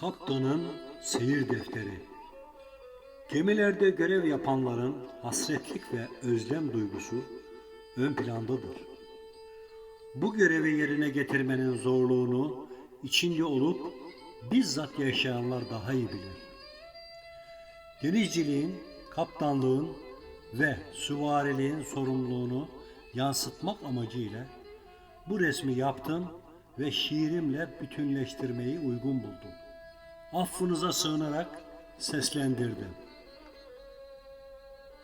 Kaptanın seyir defteri. Gemilerde görev yapanların hasretlik ve özlem duygusu ön plandadır. Bu görevi yerine getirmenin zorluğunu içinde olup bizzat yaşayanlar daha iyi bilir. Denizciliğin, kaptanlığın ve süvariliğin sorumluluğunu yansıtmak amacıyla bu resmi yaptım ve şiirimle bütünleştirmeyi uygun buldum. Affınıza sığınarak seslendirdim.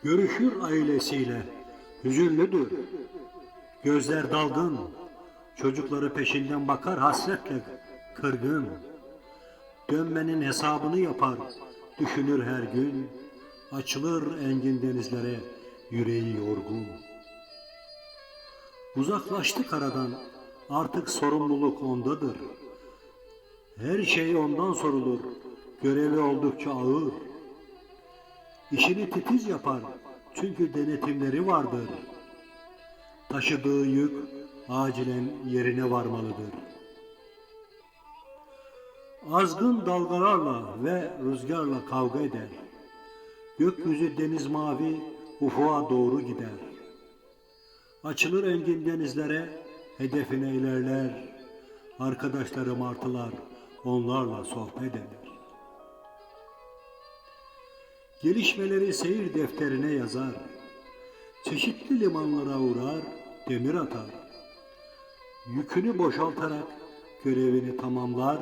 Görüşür ailesiyle, hüzünlüdür. Gözler dalgın, çocukları peşinden bakar hasretle kırgın. Dönmenin hesabını yapar, düşünür her gün. Açılır engin denizlere, yüreği yorgun. Uzaklaştı karadan, artık sorumluluk ondadır. Her şey ondan sorulur, görevi oldukça ağır. İşini titiz yapar, çünkü denetimleri vardır. Taşıdığı yük acilen yerine varmalıdır. Azgın dalgalarla ve rüzgarla kavga eder. Gökyüzü deniz mavi, ufuğa doğru gider. Açılır engin denizlere, hedefine ilerler. Arkadaşları martılar, onlarla sohbet eder. Gelişmeleri seyir defterine yazar. Çeşitli limanlara uğrar, demir atar. Yükünü boşaltarak görevini tamamlar,